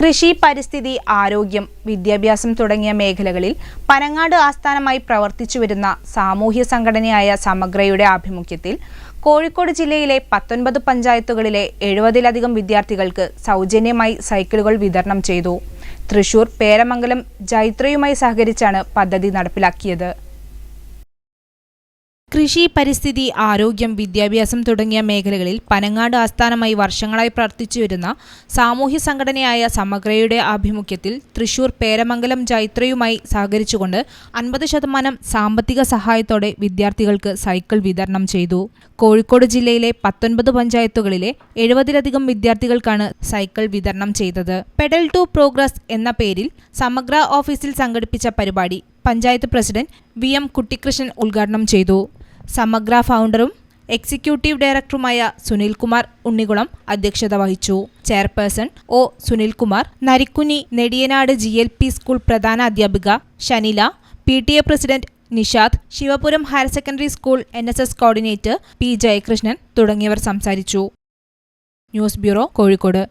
കൃഷി പരിസ്ഥിതി ആരോഗ്യം വിദ്യാഭ്യാസം തുടങ്ങിയ മേഖലകളിൽ പനങ്ങാട് ആസ്ഥാനമായി പ്രവർത്തിച്ചു വരുന്ന സാമൂഹ്യ സംഘടനയായ സമഗ്രയുടെ ആഭിമുഖ്യത്തിൽ കോഴിക്കോട് ജില്ലയിലെ പത്തൊൻപത് പഞ്ചായത്തുകളിലെ എഴുപതിലധികം വിദ്യാർത്ഥികൾക്ക് സൗജന്യമായി സൈക്കിളുകൾ വിതരണം ചെയ്തു. തൃശൂർ പേരമംഗലം ജൈത്രയുമായി സഹകരിച്ചാണ് പദ്ധതി നടപ്പിലാക്കിയത്. കൃഷി പരിസ്ഥിതി ആരോഗ്യം വിദ്യാഭ്യാസം തുടങ്ങിയ മേഖലകളിൽ പനങ്ങാട് ആസ്ഥാനമായി വർഷങ്ങളായി പ്രവർത്തിച്ചുവരുന്ന സാമൂഹ്യ സംഘടനയായ സമഗ്രയുടെ ആഭിമുഖ്യത്തിൽ തൃശൂർ പേരമംഗലം ജൈത്രയുമായി സഹകരിച്ചുകൊണ്ട് അൻപത് ശതമാനം സാമ്പത്തിക സഹായത്തോടെ വിദ്യാർത്ഥികൾക്ക് സൈക്കിൾ വിതരണം ചെയ്തു. കോഴിക്കോട് ജില്ലയിലെ പത്തൊൻപത് പഞ്ചായത്തുകളിലെ എഴുപതിലധികം വിദ്യാർത്ഥികൾക്കാണ് സൈക്കിൾ വിതരണം ചെയ്തത്. പെഡൽ ടു പ്രോഗ്രസ് എന്ന പേരിൽ സമഗ്ര ഓഫീസിൽ സംഘടിപ്പിച്ച പരിപാടി panchayat president V M Kuttikrishnan ഉദ്ഘാടനം ചെയ്തു. സമഗ്ര ഫൗണ്ടറും എക്സിക്യൂട്ടീവ് ഡയറക്ടറുമായ സുനിൽകുമാർ ഉണ്ണികുളം അധ്യക്ഷത വഹിച്ചു. Chairperson O Sunilkumar Narikkuni Nediyanad G L P school പ്രധാന അധ്യാപിക Shanila P T A president Nishad Sivapuram higher secondary school N S S coordinator P Jayakrishnan തുടങ്ങിയവർ സംസാരിച്ചു. News bureau Kozhikode.